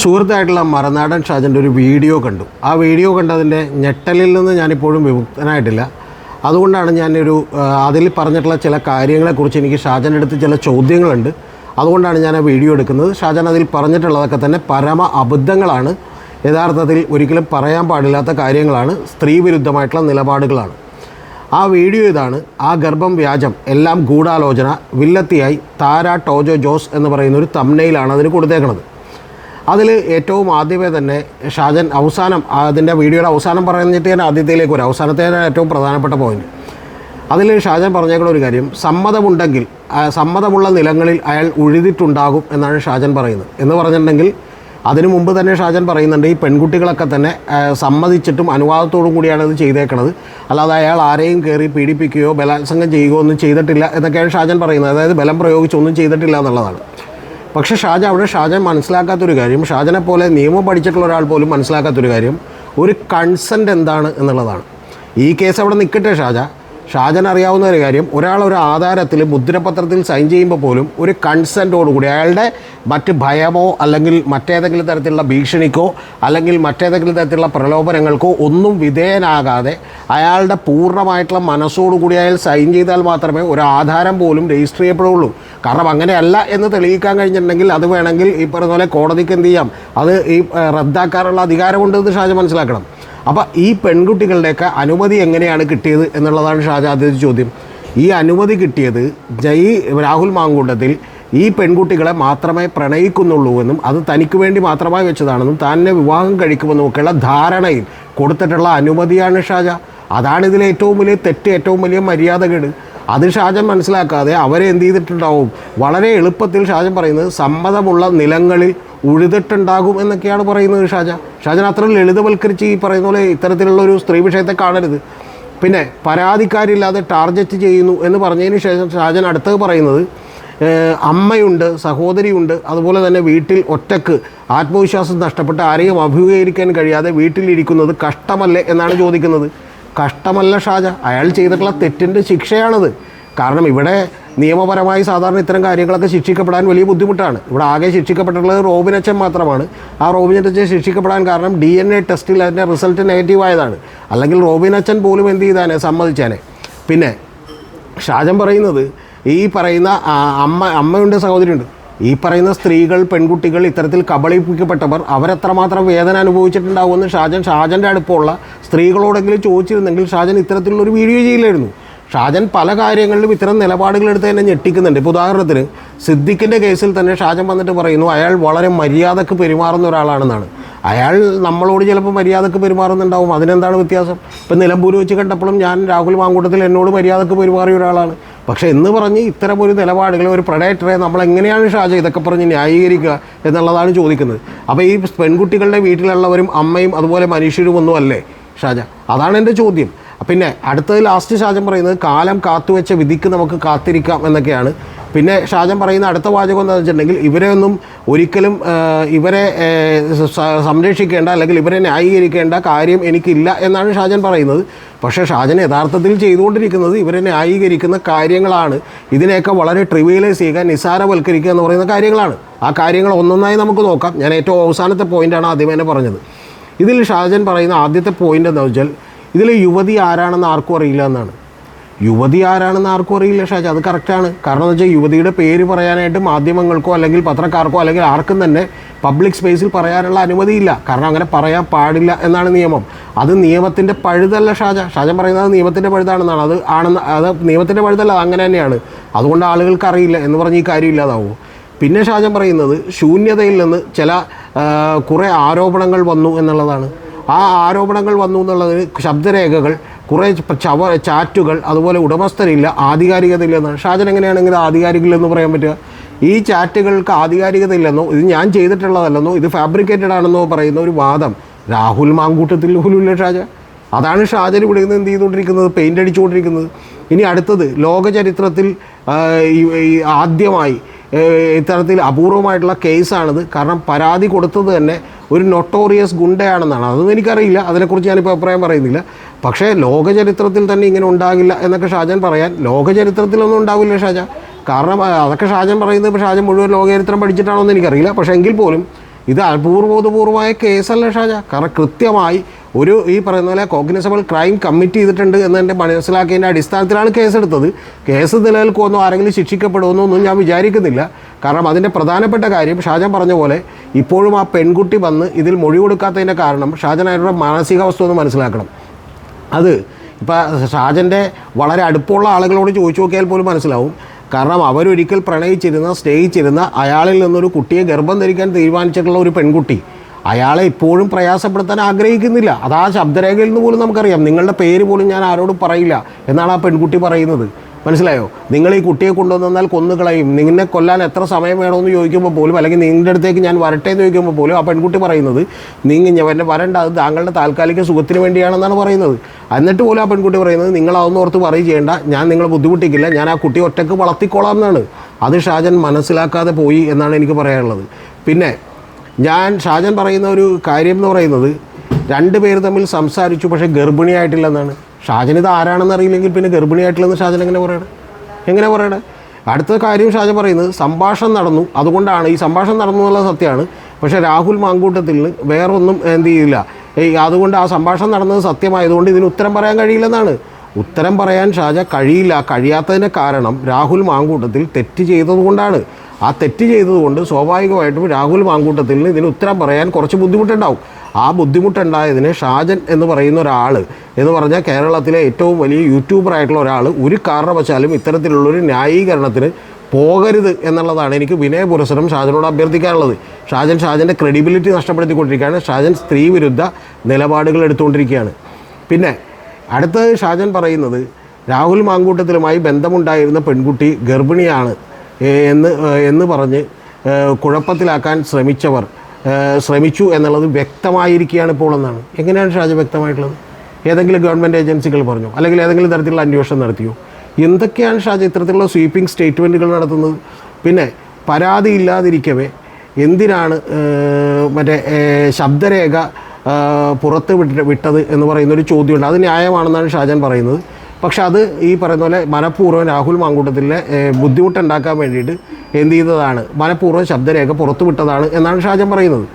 സുഹൃത്തായിട്ടുള്ള മറനാടൻ ഷാജന്റെ ഒരു വീഡിയോ കണ്ടു. ആ വീഡിയോ കണ്ടതിന്റെ ഞെട്ടലിൽ നിന്ന് ഞാനിപ്പോഴും വിമുക്തനായിട്ടില്ല. അതുകൊണ്ടാണ് ഞാനൊരു അതിൽ പറഞ്ഞിട്ടുള്ള ചില കാര്യങ്ങളെക്കുറിച്ച് എനിക്ക് ഷാജന്റെ അടുത്ത് ചില ചോദ്യങ്ങളുണ്ട്. അതുകൊണ്ടാണ് ഞാൻ ആ വീഡിയോ എടുക്കുന്നത്. ഷാജൻ അതിൽ പറഞ്ഞിട്ടുള്ളതൊക്കെ തന്നെ പരമ അബദ്ധങ്ങളാണ്. യഥാർത്ഥത്തിൽ ഒരിക്കലും പറയാൻ പാടില്ലാത്ത കാര്യങ്ങളാണ്. സ്ത്രീ വിരുദ്ധമായിട്ടുള്ള നിലപാടുകളാണ്. ആ വീഡിയോ ഇതാണ്. ആ ഗർഭം വ്യാജം എല്ലാം ഗൂഢാലോചന വില്ലത്തിയായി താര ടോജോ ജോസ് എന്ന് പറയുന്ന ഒരു തമ്മനയിലാണ് അതിന് കൊടുത്തേക്കുന്നത് അതിൽ ഏറ്റവും ആദ്യമേ തന്നെ ഷാജൻ അവസാനം അതിന്റെ വീഡിയോയുടെ അവസാനം പറഞ്ഞിട്ട് ഞാൻ ആദ്യത്തിലേക്ക് വരും. അവസാനത്തെ ഏറ്റവും പ്രധാനപ്പെട്ട പോയിന്റ് അതിൽ ഷാജൻ പറഞ്ഞേക്കുള്ള ഒരു കാര്യം സമ്മതമുണ്ടെങ്കിൽ സമ്മതമുള്ള നിലങ്ങളിൽ അയാൾ ഉഴുതിട്ടുണ്ടാകും എന്നാണ് ഷാജൻ പറയുന്നത്. എന്ന് പറഞ്ഞിട്ടുണ്ടെങ്കിൽ അതിനു മുമ്പ് തന്നെ ഷാജൻ പറയുന്നുണ്ട് ഈ പെൺകുട്ടികളൊക്കെ തന്നെ സമ്മതിച്ചിട്ടും അനുവാദത്തോടും കൂടിയാണ് ഇത് ചെയ്തേക്കണത്. അല്ലാതെ അയാൾ ആരെയും കയറി പീഡിപ്പിക്കുകയോ ബലാത്സംഗം ചെയ്യുകയോ ഒന്നും ചെയ്തിട്ടില്ല എന്നൊക്കെയാണ് ഷാജൻ പറയുന്നത്. അതായത് ബലം പ്രയോഗിച്ചൊന്നും ചെയ്തിട്ടില്ല എന്നുള്ളതാണ്. പക്ഷേ ഷാജ അവിടെ ഷാജൻ മനസ്സിലാക്കാത്തൊരു കാര്യം ഷാജനെ പോലെ നിയമം പഠിച്ചിട്ടുള്ള ഒരാൾ പോലും മനസ്സിലാക്കാത്തൊരു കാര്യം ഒരു കൺസെന്റ് എന്താണ് എന്നുള്ളതാണ്. ഈ കേസ് അവിടെ നിൽക്കട്ടെ ഷാജ. ഷാജൻ അറിയാവുന്ന ഒരു കാര്യം ഒരാൾ ഒരു ആധാരത്തിൽ മുദ്രപത്രത്തിൽ സൈൻ ചെയ്യുമ്പോൾ പോലും ഒരു കൺസെന്റോടുകൂടി അയാളുടെ മറ്റ് ഭയമോ അല്ലെങ്കിൽ മറ്റേതെങ്കിലും തരത്തിലുള്ള ഭീഷണിക്കോ അല്ലെങ്കിൽ മറ്റേതെങ്കിലും തരത്തിലുള്ള പ്രലോഭനങ്ങൾക്കോ ഒന്നും വിധേയനാകാതെ അയാളുടെ പൂർണമായിട്ടുള്ള മനസ്സോടുകൂടി അയാൾ സൈൻ ചെയ്താൽ മാത്രമേ ഒരു ആധാരം പോലും രജിസ്റ്റർ ചെയ്യപ്പെടുകയുള്ളൂ കാരണം അങ്ങനെയല്ല എന്ന് തെളിയിക്കാൻ കഴിഞ്ഞിട്ടുണ്ടെങ്കിൽ അത് വേണമെങ്കിൽ ഈ പറഞ്ഞ പോലെ കോടതിക്ക് എന്ത് ചെയ്യാം? അത് ഈ റദ്ദാക്കാനുള്ള അധികാരമുണ്ടെന്ന് ഷാജ മനസ്സിലാക്കണം. അപ്പോൾ ഈ പെൺകുട്ടികളുടെയൊക്കെ അനുമതി എങ്ങനെയാണ് കിട്ടിയത് എന്നുള്ളതാണ് ഷാജ ആദ്യത്തെ ചോദ്യം. ഈ അനുമതി കിട്ടിയത് ജയ് രാഹുൽ മാങ്കൂട്ടത്തിൽ ഈ പെൺകുട്ടികളെ മാത്രമേ പ്രണയിക്കുന്നുള്ളൂ എന്നും അത് തനിക്ക് വേണ്ടി മാത്രമായി വെച്ചതാണെന്നും തന്നെ വിവാഹം കഴിക്കുമെന്നും ഒക്കെയുള്ള ധാരണയിൽ കൊടുത്തിട്ടുള്ള അനുമതിയാണ് ഷാജ. അതാണ് ഇതിലെ ഏറ്റവും വലിയ തെറ്റ് ഏറ്റവും വലിയ മര്യാദകേട്. അത് ഷാജൻ മനസ്സിലാക്കാതെ അവരെ എന്ത് ചെയ്തിട്ടുണ്ടാവും? വളരെ എളുപ്പത്തിൽ ഷാജൻ പറയുന്നത് സമ്മതമുള്ള നിലങ്ങളിൽ ഉഴുതിട്ടുണ്ടാകും എന്നൊക്കെയാണ് പറയുന്നത് ഷാജ. ഷാജൻ അത്ര ലളിതവൽക്കരിച്ച് ഈ പറയുന്ന പോലെ ഇത്തരത്തിലുള്ള ഒരു സ്ത്രീ വിഷയത്തെ കാണരുത്. പിന്നെ പരാതിക്കാരില്ലാതെ ടാർഗറ്റ് ചെയ്യുന്നു എന്ന് പറഞ്ഞതിന് ശേഷം ഷാജൻ അടുത്തത് പറയുന്നത് അമ്മയുണ്ട് സഹോദരിയുണ്ട് അതുപോലെ തന്നെ വീട്ടിൽ ഒറ്റയ്ക്ക് ആത്മവിശ്വാസം നഷ്ടപ്പെട്ട് ആരെയും അഭിമുഖീകരിക്കാൻ കഴിയാതെ വീട്ടിലിരിക്കുന്നത് കഷ്ടമല്ലേ എന്നാണ് ചോദിക്കുന്നത്. കഷ്ടമല്ല ഷാജ. അയാൾ ചെയ്തിട്ടുള്ള തെറ്റിന്റെ ശിക്ഷയാണത്. കാരണം ഇവിടെ നിയമപരമായി സാധാരണ ഇത്തരം കാര്യങ്ങളൊക്കെ ശിക്ഷിക്കപ്പെടാൻ വലിയ ബുദ്ധിമുട്ടാണ്. ഇവിടെ ആകെ ശിക്ഷിക്കപ്പെട്ടിട്ടുള്ളത് റോബിനച്ചൻ മാത്രമാണ്. ആ റോബിനച്ചൻ ശിക്ഷിക്കപ്പെടാൻ കാരണം ഡി എൻ എ ടെസ്റ്റിൽ അതിന്റെ റിസൾട്ട് നെഗറ്റീവ് ആയതാണ്. അല്ലെങ്കിൽ റോബിനച്ചൻ പോലും എന്ത് ചെയ്താനെ സമ്മതിച്ചാനെ. പിന്നെ ഷാജൻ പറയുന്നത് ഈ പറയുന്ന അമ്മ അമ്മയുണ്ട് സഹോദരിയുണ്ട്. ഈ പറയുന്ന സ്ത്രീകൾ പെൺകുട്ടികൾ ഇത്തരത്തിൽ കബളിപ്പിക്കപ്പെട്ടവർ അവരെത്രമാത്രം വേദന അനുഭവിച്ചിട്ടുണ്ടാവുമെന്ന് ഷാജൻ ഷാജന്റെ അടുപ്പമുള്ള സ്ത്രീകളോടെങ്കിലും ചോദിച്ചിരുന്നെങ്കിൽ ഷാജൻ ഇത്തരത്തിലുള്ളൊരു വീഡിയോ ചെയ്യില്ലായിരുന്നു. ഷാജൻ പല കാര്യങ്ങളിലും ഇത്തരം നിലപാടുകൾ എടുത്ത് തന്നെ ഞെട്ടിക്കുന്നുണ്ട്. ഇപ്പോൾ ഉദാഹരണത്തിന് സിദ്ദിഖിന്റെ കേസിൽ തന്നെ ഷാജൻ വന്നിട്ട് പറയുന്നു അയാൾ വളരെ മര്യാദയ്ക്ക് പെരുമാറുന്ന ഒരാളാണെന്നാണ്. അയാൾ നമ്മളോട് ചിലപ്പോൾ മര്യാദയ്ക്ക് പെരുമാറുന്നുണ്ടാവും. അതിനെന്താണ് വ്യത്യാസം? ഇപ്പം നിലമ്പൂർ വെച്ച് കണ്ടപ്പോഴും ഞാൻ രാഹുൽ മാങ്കൂട്ടത്തിൽ എന്നോട് മര്യാദയ്ക്ക് പെരുമാറിയ ഒരാളാണ്. പക്ഷേ എന്ന് പറഞ്ഞ് ഇത്തരം ഒരു നിലപാടുകൾ ഒരു പ്രൊഡക്ടറെ നമ്മൾ എങ്ങനെയാണ് ഷാജ ഇതൊക്കെ പറഞ്ഞ് ന്യായീകരിക്കുക എന്നുള്ളതാണ് ചോദിക്കുന്നത്. അപ്പോൾ ഈ പെൺകുട്ടികളുടെ വീട്ടിലുള്ളവരും അമ്മയും അതുപോലെ മനുഷ്യരും ഒന്നും അല്ലേ ഷാജ അതാണ് എന്റെ ചോദ്യം. പിന്നെ അടുത്തത് ലാസ്റ്റ് ഷാജൻ പറയുന്നത് കാലം കാത്തുവെച്ച വിധിക്ക് നമുക്ക് കാത്തിരിക്കാം എന്നൊക്കെയാണ്. പിന്നെ ഷാജൻ പറയുന്ന അടുത്ത വാചകം എന്താണെന്ന് വെച്ചിട്ടുണ്ടെങ്കിൽ ഇവരെ ഒന്നും ഒരിക്കലും ഇവരെ സംരക്ഷിക്കേണ്ട അല്ലെങ്കിൽ ഇവരെ ന്യായീകരിക്കേണ്ട കാര്യം എനിക്കില്ല എന്നാണ് ഷാജൻ പറയുന്നത്. പക്ഷേ ഷാജൻ യഥാർത്ഥത്തിൽ ചെയ്തുകൊണ്ടിരിക്കുന്നത് ഇവരെ ന്യായീകരിക്കുന്ന കാര്യങ്ങളാണ്. ഇതിനെയൊക്കെ വളരെ ട്രിവിയലൈസ് ചെയ്യുക നിസാരവൽക്കരിക്കുക എന്ന് പറയുന്ന കാര്യങ്ങളാണ്. ആ കാര്യങ്ങൾ ഒന്നൊന്നായി നമുക്ക് നോക്കാം. ഞാൻ ഏറ്റവും അവസാനത്തെ പോയിന്റാണ് ആദ്യമേ പറഞ്ഞത്. ഇതിൽ ഷാജൻ പറയുന്ന ആദ്യത്തെ പോയിന്റ് എന്താ വെച്ചാൽ ഇതിൽ യുവതി ആരാണെന്ന് ആർക്കും അറിയില്ല എന്നാണ്. യുവതി ആരാണെന്ന് ആർക്കും അറിയില്ല ഷാജ. അത് കറക്റ്റാണ് കാരണം എന്ന് വെച്ചാൽ യുവതിയുടെ പേര് പറയാനായിട്ട് മാധ്യമങ്ങൾക്കോ അല്ലെങ്കിൽ പത്രക്കാർക്കോ അല്ലെങ്കിൽ ആർക്കും തന്നെ പബ്ലിക് സ്പേസിൽ പറയാനുള്ള അനുമതിയില്ല കാരണം അങ്ങനെ പറയാൻ പാടില്ല എന്നാണ് നിയമം. അത് നിയമത്തിന്റെ പഴുതല്ല ഷാജ. ഷാജൻ പറയുന്നത് നിയമത്തിന്റെ പഴുതാണെന്നാണ്. അത് ആണെന്ന് അത് നിയമത്തിന്റെ പഴുതല്ല അങ്ങനെ തന്നെയാണ്. അതുകൊണ്ട് ആളുകൾക്ക് അറിയില്ല എന്ന് പറഞ്ഞ് ഈ കാര്യം ഇല്ലാതാവും? പിന്നെ ഷാജൻ പറയുന്നത് ശൂന്യതയിൽ നിന്ന് ചില കുറേ ആരോപണങ്ങൾ വന്നു എന്നുള്ളതാണ്. ആ ആരോപണങ്ങൾ വന്നു എന്നുള്ളത് ശബ്ദരേഖകൾ കുറേ ചവ ചാറ്റുകൾ അതുപോലെ ഉടമസ്ഥരില്ല ആധികാരികതയില്ലെന്നാണ് ഷാജൻ എങ്ങനെയാണെങ്കിൽ ആധികാരികമില്ലെന്ന് പറയാൻ പറ്റുക? ഈ ചാറ്റുകൾക്ക് ആധികാരികതയില്ലെന്നോ ഇത് ഞാൻ ചെയ്തിട്ടുള്ളതല്ലെന്നോ ഇത് ഫാബ്രിക്കേറ്റഡ് ആണെന്നോ പറയുന്ന ഒരു വാദം രാഹുൽ മാങ്കൂട്ടത്തിൽ ഹുലുല്ല ഷാജ. അതാണ് ഷാജൻ ഇവിടെ നിന്ന് എന്ത് ചെയ്തുകൊണ്ടിരിക്കുന്നത്? പെയിന്റ് അടിച്ചുകൊണ്ടിരിക്കുന്നത്. ഇനി അടുത്തത് ലോക ചരിത്രത്തിൽ ആ, ഈ- ഈ ആദ്യമായി ഇത്തരത്തിൽ അപൂർവമായിട്ടുള്ള കേസാണിത് കാരണം പരാതി കൊടുത്തത് തന്നെ ഒരു നൊട്ടോറിയസ് ഗുണ്ടയാണെന്നാണ്. അതൊന്നും എനിക്കറിയില്ല. അതിനെക്കുറിച്ച് ഞാനിപ്പോൾ അഭിപ്രായം പറയുന്നില്ല. പക്ഷേ ലോകചരിത്രത്തിൽ തന്നെ ഇങ്ങനെ ഉണ്ടാകില്ല എന്നൊക്കെ ഷാജൻ പറയാൻ ലോകചരിത്രത്തിലൊന്നും ഉണ്ടാവില്ല ഷാജ. കാരണം അതൊക്കെ ഷാജൻ പറയുന്നത് ഇപ്പോൾ ഷാജൻ മുഴുവൻ ലോകചരിത്രം പഠിച്ചിട്ടാണോ എന്ന് എനിക്കറിയില്ല. പക്ഷേ എങ്കിൽ പോലും ഇത് അപൂർവോധപൂർവമായ കേസല്ല ഷാജ. കാരണം കൃത്യമായി ഒരു ഈ പറയുന്ന പോലെ കോഗ്നിസബിൾ ക്രൈം കമ്മിറ്റ് ചെയ്തിട്ടുണ്ട് എന്നെ മനസ്സിലാക്കിയതിന്റെ അടിസ്ഥാനത്തിലാണ് കേസെടുത്തത്. കേസ് നിലനിൽക്കുമെന്നോ ആരെങ്കിലും ശിക്ഷിക്കപ്പെടുമെന്നോ ഒന്നും ഞാൻ വിചാരിക്കുന്നില്ല. കാരണം അതിന്റെ പ്രധാനപ്പെട്ട കാര്യം ഷാജൻ പറഞ്ഞ പോലെ ഇപ്പോഴും ആ പെൺകുട്ടി വന്ന് ഇതിൽ മൊഴി കൊടുക്കാത്തതിന്റെ കാരണം ഷാജൻ അയാളുടെ മാനസികാവസ്ഥ ഒന്ന് മനസ്സിലാക്കണം. അത് ഇപ്പോൾ ഷാജന്റെ വളരെ അടുപ്പമുള്ള ആളുകളോട് ചോദിച്ചു നോക്കിയാൽ പോലും മനസ്സിലാവും. കാരണം അവരൊരിക്കൽ പ്രണയിച്ചിരുന്ന സ്നേഹിച്ചിരുന്ന അയാളിൽ നിന്നൊരു കുട്ടിയെ ഗർഭം ധരിക്കാൻ തീരുമാനിച്ചിട്ടുള്ള ഒരു പെൺകുട്ടി അയാളെ ഇപ്പോഴും പ്രയാസപ്പെടുത്താൻ ആഗ്രഹിക്കുന്നില്ല. അത് ആ ശബ്ദരേഖയിൽ നിന്ന് പോലും നമുക്കറിയാം. നിങ്ങളുടെ പേര് പോലും ഞാൻ ആരോടും പറയില്ല എന്നാണ് ആ പെൺകുട്ടി പറയുന്നത്. മനസ്സിലായോ? നിങ്ങൾ ഈ കുട്ടിയെ കൊണ്ടുവന്നാൽ കൊന്നുകളയും നിന്നെ കൊല്ലാൻ എത്ര സമയം വേണമെന്ന് ചോദിക്കുമ്പോൾ പോലും അല്ലെങ്കിൽ നിങ്ങളുടെ അടുത്തേക്ക് ഞാൻ വരട്ടെ എന്ന് ചോദിക്കുമ്പോൾ പോലും ആ പെൺകുട്ടി പറയുന്നത് നിങ്ങൾ ഞാൻ വരണ്ട. അത് താങ്കളുടെ താൽക്കാലിക സുഖത്തിന് വേണ്ടിയാണെന്നാണ് പറയുന്നത്. എന്നിട്ട് പോലും ആ പെൺകുട്ടി പറയുന്നത് നിങ്ങൾ ഓർത്ത് പറയും ചെയ്യേണ്ട. ഞാൻ നിങ്ങളെ ബുദ്ധിമുട്ടിക്കില്ല. ഞാൻ ആ കുട്ടി ഒറ്റയ്ക്ക് വളർത്തിക്കോളാം എന്നാണ് അത് ഷാജൻ മനസ്സിലാക്കാതെ പോയി എന്നാണ് എനിക്ക് പറയാനുള്ളത്. പിന്നെ ഞാൻ ഷാജൻ പറയുന്ന ഒരു കാര്യം എന്ന് പറയുന്നത് രണ്ട് പേര് തമ്മിൽ സംസാരിച്ചു പക്ഷേ ഗർഭിണിയായിട്ടില്ലെന്നാണ്. ഷാജൻ ഇത് ആരാണെന്ന് അറിയില്ലെങ്കിൽ പിന്നെ ഗർഭിണിയായിട്ടില്ലെന്ന് ഷാജൻ എങ്ങനെ പറയണേ? എങ്ങനെ പറയണേ? അടുത്ത കാര്യം ഷാജൻ പറയുന്നത് സംഭാഷണം നടന്നു. അതുകൊണ്ടാണ് ഈ സംഭാഷണം നടന്നു എന്നുള്ള സത്യമാണ്. പക്ഷേ രാഹുൽ മാങ്കൂട്ടത്തിൽ വേറൊന്നും എന്ത് ചെയ്യില്ല ഈ അതുകൊണ്ട് ആ സംഭാഷണം നടന്നത് സത്യമായതുകൊണ്ട് ഇതിന് ഉത്തരം പറയാൻ കഴിയില്ലെന്നാണ്. ഉത്തരം പറയാൻ ഷാജ കഴിയില്ല. കഴിയാത്തതിന്റെ കാരണം രാഹുൽ മാങ്കൂട്ടത്തിൽ തെറ്റ് ചെയ്തതുകൊണ്ടാണ്. ആ തെറ്റ് ചെയ്തതുകൊണ്ട് സ്വാഭാവികമായിട്ടും രാഹുൽ മാങ്കൂട്ടത്തിൽ നിന്ന് ഇതിന് ഉത്തരം പറയാൻ കുറച്ച് ബുദ്ധിമുട്ടുണ്ടാവും. ആ ബുദ്ധിമുട്ടുണ്ടായതിന് ഷാജൻ എന്ന് പറയുന്ന ഒരാൾ എന്ന് പറഞ്ഞാൽ കേരളത്തിലെ ഏറ്റവും വലിയ യൂട്യൂബറായിട്ടുള്ള ഒരാൾ ഒരു കാരണവശാലും ഇത്തരത്തിലുള്ളൊരു ന്യായീകരണത്തിന് പോകരുത് എന്നുള്ളതാണ് എനിക്ക് വിനയപുരസരം ഷാജനോട് അഭ്യർത്ഥിക്കാനുള്ളത്. ഷാജൻ ഷാജന്റെ ക്രെഡിബിലിറ്റി നഷ്ടപ്പെടുത്തിക്കൊണ്ടിരിക്കുകയാണ്. ഷാജൻ സ്ത്രീ വിരുദ്ധ നിലപാടുകൾ എടുത്തുകൊണ്ടിരിക്കുകയാണ്. പിന്നെ അടുത്തത് ഷാജൻ പറയുന്നത് രാഹുൽ മാങ്കൂട്ടത്തിലുമായി ബന്ധമുണ്ടായിരുന്ന പെൺകുട്ടി ഗർഭിണിയാണ്. എന്ന് എന്ന് പറഞ്ഞ് കുഴപ്പത്തിലാക്കാൻ ശ്രമിച്ചവർ ശ്രമിച്ചു എന്നുള്ളത് വ്യക്തമായിരിക്കുകയാണ് ഇപ്പോൾ എന്നാണ്. എങ്ങനെയാണ് ഷാജ വ്യക്തമായിട്ടുള്ളത്? ഏതെങ്കിലും ഗവൺമെന്റ് ഏജൻസികൾ പറഞ്ഞു? അല്ലെങ്കിൽ ഏതെങ്കിലും തരത്തിലുള്ള അന്വേഷണം നടത്തിയോ? എന്തൊക്കെയാണ് ഷാജ ഇത്തരത്തിലുള്ള സ്വീപ്പിംഗ് സ്റ്റേറ്റ്മെന്റുകൾ നടത്തുന്നത്? പിന്നെ പരാതി ഇല്ലാതിരിക്കവേ എന്തിനാണ് മറ്റേ ശബ്ദരേഖ പുറത്ത് വിട്ട് വിട്ടത് എന്ന് പറയുന്നൊരു ചോദ്യമുണ്ട്. അത് ന്യായമാണെന്നാണ് ഷാജൻ പറയുന്നത്. പക്ഷെ അത് ഈ പറയുന്ന പോലെ മനഃപൂർവം രാഹുൽ മാങ്കൂട്ടത്തിലെ ബുദ്ധിമുട്ടുണ്ടാക്കാൻ വേണ്ടിയിട്ട് എന്ത് ചെയ്തതാണ്? മനഃപൂർവം ശബ്ദരേഖ പുറത്തുവിട്ടതാണ് എന്നാണ് ഷാജൻ പറയുന്നത്.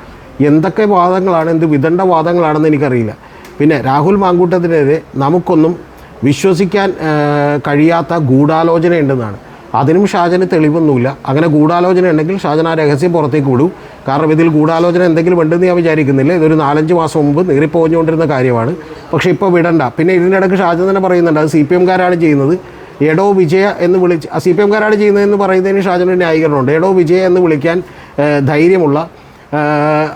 എന്തൊക്കെ വാദങ്ങളാണ് എന്ത് വിദണ്ഡ വാദങ്ങളാണെന്ന് എനിക്കറിയില്ല. പിന്നെ രാഹുൽ മാങ്കൂട്ടത്തിനെതിരെ നമുക്കൊന്നും വിശ്വസിക്കാൻ കഴിയാത്ത ഗൂഢാലോചന ഉണ്ടെന്നാണ് അതിനും ഷാജന് തെളിവൊന്നുമില്ല. അങ്ങനെ ഗൂഢാലോചന ഉണ്ടെങ്കിൽ ഷാജൻ ആ രഹസ്യം പുറത്തേക്ക് വിടും. കാരണം ഇതിൽ ഗൂഢാലോചന എന്തെങ്കിലും ഉണ്ടെന്ന് ഞാൻ വിചാരിക്കുന്നില്ല. ഇതൊരു നാലഞ്ച് മാസം മുമ്പ് നീറിപ്പോഞ്ഞുകൊണ്ടിരുന്ന കാര്യമാണ്. പക്ഷേ ഇപ്പോൾ വിടണ്ട. പിന്നെ ഇതിനിടയ്ക്ക് ഷാജൻ തന്നെ പറയുന്നുണ്ട് അത് സി പി എംകാരാണ് ചെയ്യുന്നത്. എടോ വിജയ എന്ന് വിളിച്ച് സി പി എംകാരാണ് ചെയ്യുന്നതെന്ന് പറയുന്നതിന് ഷാജന് ന്യായീകരണമുണ്ട്. എടോ വിജയ എന്ന് വിളിക്കാൻ ധൈര്യമുള്ള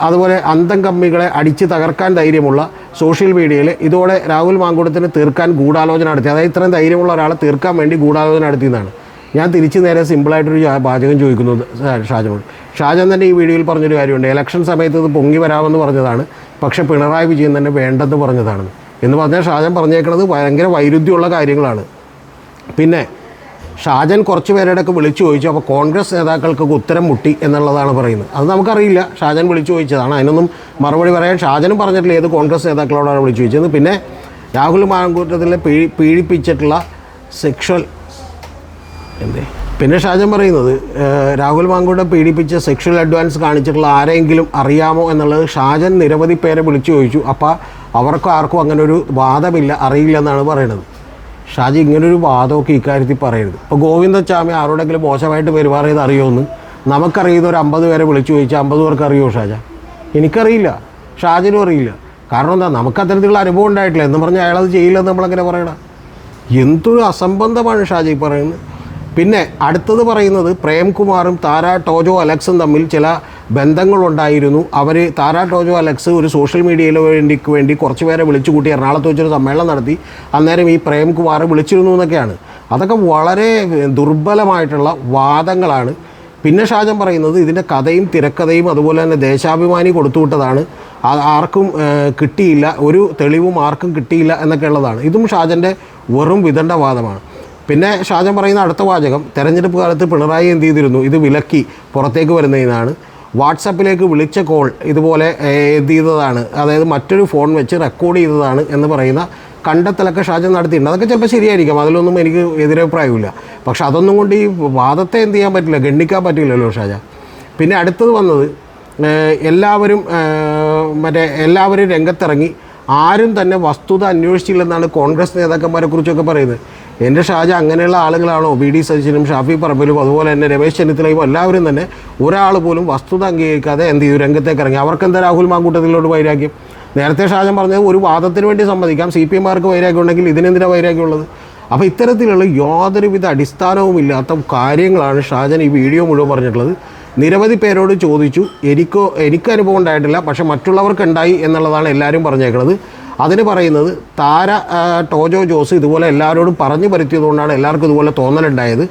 അതുപോലെ അന്തം കമ്മികളെ അടിച്ച് തകർക്കാൻ ധൈര്യമുള്ള സോഷ്യൽ മീഡിയയിൽ ഇതോടെ രാഹുൽ മാങ്കുടത്തിന് തീർക്കാൻ ഗൂഢാലോചന നടത്തി. അതായത് ഇത്രയും ധൈര്യമുള്ള ഒരാളെ തീർക്കാൻ വേണ്ടി ഗൂഢാലോചന നടത്തിയെന്നാണ് ഞാൻ തിരിച്ചു നേരെ സിമ്പിളായിട്ടൊരു പാചകം ചോദിക്കുന്നത് ഷാജനോട് ഷാജൻ തന്നെ ഈ വീഡിയോയിൽ പറഞ്ഞൊരു കാര്യമുണ്ട്. ഇലക്ഷൻ സമയത്ത് ഇത് പൊങ്ങി വരാമെന്ന് പറഞ്ഞതാണ്. പക്ഷേ പിണറായി വിജയൻ തന്നെ വേണ്ടെന്ന് പറഞ്ഞതാണ്. എന്ന് പറഞ്ഞാൽ ഷാജൻ പറഞ്ഞേക്കുന്നത് ഭയങ്കര വൈരുദ്ധ്യമുള്ള കാര്യങ്ങളാണ്. പിന്നെ ഷാജൻ കുറച്ച് പേരുടെയൊക്കെ വിളിച്ചു ചോദിച്ചു. അപ്പോൾ കോൺഗ്രസ് നേതാക്കൾക്ക് ഉത്തരം മുട്ടി എന്നുള്ളതാണ് പറയുന്നത്. അത് നമുക്കറിയില്ല. ഷാജൻ വിളിച്ചു ചോദിച്ചതാണ്. അതിനൊന്നും മറുപടി പറയാൻ ഷാജനും പറഞ്ഞിട്ടില്ല. ഏത് കോൺഗ്രസ് നേതാക്കളോടാണ് വിളിച്ചു ചോദിച്ചത്. പിന്നെ രാഹുൽ മാങ്കൂട്ടത്തിലെ പീഴി പീഡിപ്പിച്ചിട്ടുള്ള സെക്ഷൽ എന്തേ? പിന്നെ ഷാജൻ പറയുന്നത് രാഹുൽ മാങ്കൂടെ പീഡിപ്പിച്ച് സെക്ഷൽ അഡ്വാൻസ് കാണിച്ചിട്ടുള്ള ആരെങ്കിലും അറിയാമോ എന്നുള്ളത് ഷാജൻ നിരവധി പേരെ വിളിച്ചു ചോദിച്ചു. അപ്പോൾ അവർക്കും ആർക്കും അങ്ങനെ ഒരു വാദമില്ല അറിയില്ല എന്നാണ് പറയുന്നത് ഷാജി ഇങ്ങനൊരു വാദമൊക്കെ ഇക്കാര്യത്തിൽ പറയരുത്. ഇപ്പോൾ ഗോവിന്ദച്ചാമി ആരോടെങ്കിലും മോശമായിട്ട് പെരുമാറിയത് അറിയുമെന്ന് നമുക്കറിയുന്ന ഒരു അമ്പത് പേരെ വിളിച്ചു ചോദിച്ചാൽ അമ്പത് പേർക്ക് അറിയുമോ ഷാജ? എനിക്കറിയില്ല. ഷാജിനും അറിയില്ല. കാരണം എന്താ നമുക്ക് അത്തരത്തിലുള്ള അനുഭവം ഉണ്ടായിട്ടില്ല. എന്ന് പറഞ്ഞാൽ അയാളത് ചെയ്യില്ലെന്ന് നമ്മളങ്ങനെ പറയണം? എന്തൊരു അസംബന്ധമാണ് ഷാജി പറയുന്നത്? പിന്നെ അടുത്തത് പറയുന്നത് പ്രേംകുമാറും താര ടോജോ അലക്സും തമ്മിൽ ചില ബന്ധങ്ങളുണ്ടായിരുന്നു. അവർ താര ടോജോ അലക്സ് ഒരു സോഷ്യൽ മീഡിയയിൽ വേണ്ടി വേണ്ടി കുറച്ച് പേരെ വിളിച്ചു കൂട്ടി എറണാകുളത്ത് വെച്ചൊരു സമ്മേളനം നടത്തി. അന്നേരം ഈ പ്രേംകുമാർ വിളിച്ചിരുന്നു എന്നൊക്കെയാണ്. അതൊക്കെ വളരെ ദുർബലമായിട്ടുള്ള വാദങ്ങളാണ്. പിന്നെ ഷാജൻ പറയുന്നത് ഇതിന്റെ കഥയും തിരക്കഥയും അതുപോലെ തന്നെ ദേശാഭിമാനി കൊടുത്തുവിട്ടതാണ് ആർക്കും കിട്ടിയില്ല. ഒരു തെളിവും ആർക്കും കിട്ടിയില്ല എന്നൊക്കെ ഉള്ളതാണ്. ഇതും ഷാജന്റെ വെറും വിദണ്ഡവാദമാണ് പിന്നെ ഷാജൻ പറയുന്ന അടുത്ത വാചകം തെരഞ്ഞെടുപ്പ് കാലത്ത് പിണറായി എന്ത് ചെയ്തിരുന്നു? ഇത് വിലക്കി പുറത്തേക്ക് വരുന്നതിനാണ്. വാട്സപ്പിലേക്ക് വിളിച്ച കോൾ ഇതുപോലെ എന്ത് ചെയ്തതാണ്? അതായത് മറ്റൊരു ഫോൺ വെച്ച് റെക്കോർഡ് ചെയ്തതാണ് എന്ന് പറയുന്ന കണ്ടെത്തലൊക്കെ ഷാജൻ നടത്തിയിട്ടുണ്ട്. അതൊക്കെ ചിലപ്പോൾ ശരിയായിരിക്കാം. അതിലൊന്നും എനിക്ക് എതിരഭിപ്രായമില്ല പക്ഷെ അതൊന്നും കൊണ്ട് ഈ വാദത്തെ എന്ത് ചെയ്യാൻ പറ്റില്ല? ഗണ്ണിക്കാൻ പറ്റില്ലല്ലോ ഷാജ പിന്നെ അടുത്തത് വന്നത് എല്ലാവരും മറ്റേ എല്ലാവരും രംഗത്തിറങ്ങി ആരും തന്നെ വസ്തുത അന്വേഷിച്ചില്ലെന്നാണ് കോൺഗ്രസ് നേതാക്കന്മാരെ കുറിച്ചൊക്കെ പറയുന്നത്. എന്റെ ഷാജ അങ്ങനെയുള്ള ആളുകളാണോ? ബി ഡി സതീശനും ഷാഫി പറമ്പിലും അതുപോലെ തന്നെ രമേശ് ചെന്നിത്തലയും എല്ലാവരും തന്നെ ഒരാൾ പോലും വസ്തുത അംഗീകരിക്കാതെ എന്ത് ചെയ്തു? രംഗത്തേക്ക് ഇറങ്ങി. അവർക്കെന്താ രാഹുൽ മാങ്കൂട്ടത്തിലോട് വൈരാഗ്യം? നേരത്തെ ഷാജൻ പറഞ്ഞത് ഒരു വാദത്തിന് വേണ്ടി സമ്മതിക്കാം. സി പി എമാർക്ക് വൈരാഗ്യം ഉണ്ടെങ്കിൽ ഇതിനെന്തിനാണ് വൈരാഗ്യമുള്ളത് അപ്പോൾ ഇത്തരത്തിലുള്ള യാതൊരുവിധ അടിസ്ഥാനവുമില്ലാത്ത കാര്യങ്ങളാണ് ഷാജൻ ഈ വീഡിയോ മുഴുവൻ പറഞ്ഞിട്ടുള്ളത്. നിരവധി പേരോട് ചോദിച്ചു എനിക്കോ എനിക്ക് അനുഭവം ഉണ്ടായിട്ടില്ല പക്ഷേ മറ്റുള്ളവർക്ക് ഉണ്ടായി എന്നുള്ളതാണ് എല്ലാവരും പറഞ്ഞേക്കുന്നത് അതിന് പറയുന്നത് താര ടോജോ ജോസ് ഇതുപോലെ എല്ലാവരോടും പറഞ്ഞു പരുത്തിയതുകൊണ്ടാണ് എല്ലാവർക്കും ഇതുപോലെ തോന്നലുണ്ടായത്.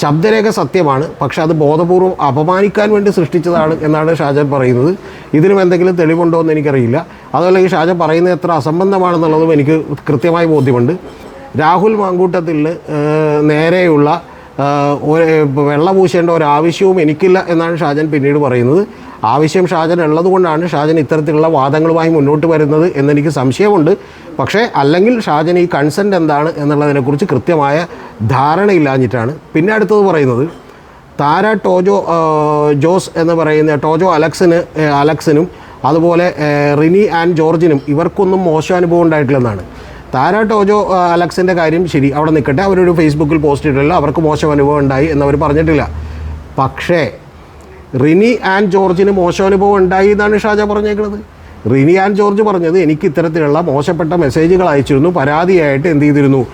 ശബ്ദരേഖ സത്യമാണ് പക്ഷെ അത് ബോധപൂർവം അപമാനിക്കാൻ വേണ്ടി സൃഷ്ടിച്ചതാണ് എന്നാണ് ഷാജൻ പറയുന്നത്. ഇതിനും എന്തെങ്കിലും തെളിവുണ്ടോ എന്ന് എനിക്കറിയില്ല. അതുപോലെ ഈ ഷാജൻ പറയുന്നത് എത്ര അസംബന്ധമാണെന്നുള്ളതും എനിക്ക് കൃത്യമായി ബോധ്യമുണ്ട്. രാഹുൽ മാങ്കൂട്ടത്തിൽ നേരെയുള്ള വെള്ള പൂശേണ്ട ഒരു ആവശ്യവും എനിക്കില്ല എന്നാണ് ഷാജൻ പിന്നീട് പറയുന്നത്. ആവശ്യം ഷാജൻ ഉള്ളതുകൊണ്ടാണ് ഷാജൻ ഇത്തരത്തിലുള്ള വാദങ്ങളുമായി മുന്നോട്ട് വരുന്നത് എന്നെനിക്ക് സംശയമുണ്ട്. പക്ഷേ അല്ലെങ്കിൽ ഷാജൻ ഈ കൺസെന്റ് എന്താണ് എന്നുള്ളതിനെക്കുറിച്ച് കൃത്യമായ ധാരണയില്ലാഞ്ഞിട്ടാണ്. പിന്നെ അടുത്തത് പറയുന്നത് താര ടോജോ ജോസ് എന്ന് പറയുന്ന ടോജോ അലക്സിന് അലക്സിനും അതുപോലെ റിനി ആൻഡ് ജോർജിനും ഇവർക്കൊന്നും മോശം അനുഭവം ഉണ്ടായിട്ടില്ലെന്നാണ്. താര ടോജോ അലക്സിന്റെ കാര്യം ശരി അവിടെ നിൽക്കട്ടെ. അവരൊരു ഫേസ്ബുക്കിൽ പോസ്റ്റ് ഇട്ടില്ല അവർക്ക് മോശം അനുഭവം ഉണ്ടായി എന്നവർ പറഞ്ഞിട്ടില്ല. പക്ഷേ റിനി ആൻഡ് ജോർജിന് മോശം അനുഭവം ഉണ്ടായി എന്നാണ് ഷാജ പറഞ്ഞേക്കുന്നത് റിനി ആൻഡ് ജോർജ് പറഞ്ഞത് എനിക്ക് ഇത്തരത്തിലുള്ള മോശപ്പെട്ട മെസ്സേജുകൾ അയച്ചിരുന്നു പരാതിയായിട്ട് എന്ത് ചെയ്തിരുന്നു?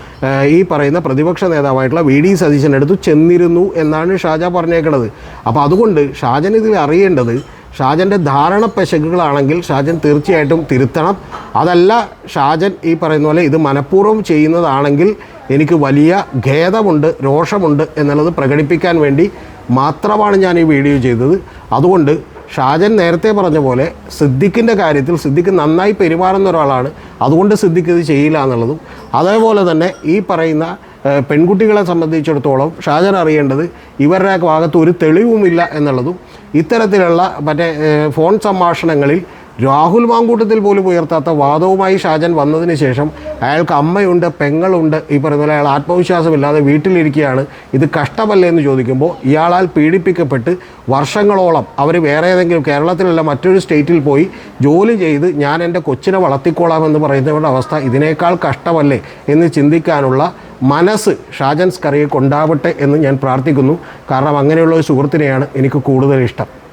ഈ പറയുന്ന പ്രതിപക്ഷ നേതാവായിട്ടുള്ള വി ഡി സതീശന്റെ അടുത്ത് ചെന്നിരുന്നു എന്നാണ് ഷാജ പറഞ്ഞേക്കുന്നത് അപ്പോൾ അതുകൊണ്ട് ഷാജൻ ഇതിൽ അറിയേണ്ടത് ഷാജന്റെ ധാരണ പെശകുകളാണെങ്കിൽ ഷാജൻ തീർച്ചയായിട്ടും തിരുത്തണം. അതല്ല ഷാജൻ ഈ പറയുന്ന പോലെ ഇത് മനഃപൂർവം ചെയ്യുന്നതാണെങ്കിൽ എനിക്ക് വലിയ ഖേദമുണ്ട് രോഷമുണ്ട് എന്നുള്ളത് പ്രകടിപ്പിക്കാൻ വേണ്ടി മാത്രമാണ് ഞാൻ ഈ വീഡിയോ ചെയ്തത്. അതുകൊണ്ട് ഷാജൻ നേരത്തെ പറഞ്ഞ പോലെ സിദ്ദിഖിന്റെ കാര്യത്തിൽ സിദ്ദിഖ് നന്നായി പെരുമാറുന്ന ഒരാളാണ്. അതുകൊണ്ട് സിദ്ദിഖ് ഇത് ചെയ്യില്ല എന്നുള്ളതും. അതേപോലെ തന്നെ ഈ പറയുന്ന പെൺകുട്ടികളെ സംബന്ധിച്ചിടത്തോളം ഷാജൻ അറിയേണ്ടത് ഇവരുടെ ഭാഗത്ത് ഒരു തെളിവുമില്ല എന്നുള്ളതും. ഇത്തരത്തിലുള്ള മറ്റേ ഫോൺ സംഭാഷണങ്ങളിൽ രാഹുൽ മാങ്കൂട്ടത്തിൽ പോലും ഉയർത്താത്ത വാദവുമായി ഷാജൻ വന്നതിന് ശേഷം അയാൾക്ക് അമ്മയുണ്ട് പെങ്ങളുണ്ട് ഈ പറയുന്ന അയാൾ ആത്മവിശ്വാസമില്ലാതെ വീട്ടിലിരിക്കുകയാണ്. ഇത് കഷ്ടമല്ലേ എന്ന് ചോദിക്കുമ്പോൾ ഇയാളാൽ പീഡിപ്പിക്കപ്പെട്ട് വർഷങ്ങളോളം അവർ വേറെ ഏതെങ്കിലും കേരളത്തിലല്ല മറ്റൊരു സ്റ്റേറ്റിൽ പോയി ജോലി ചെയ്ത് ഞാൻ എന്റെ കൊച്ചിനെ വളർത്തിക്കോളാം എന്ന് പറയുന്നവരുടെ അവസ്ഥ ഇതിനേക്കാൾ കഷ്ടമല്ലേ എന്ന് ചിന്തിക്കാനുള്ള മനസ്സ് ഷാജൻസ് കറിയൊക്കെ ഉണ്ടാവട്ടെ എന്ന് ഞാൻ പ്രാർത്ഥിക്കുന്നു. കാരണം അങ്ങനെയുള്ള ഒരു സുഹൃത്തിനെയാണ് എനിക്ക് കൂടുതൽ ഇഷ്ടം.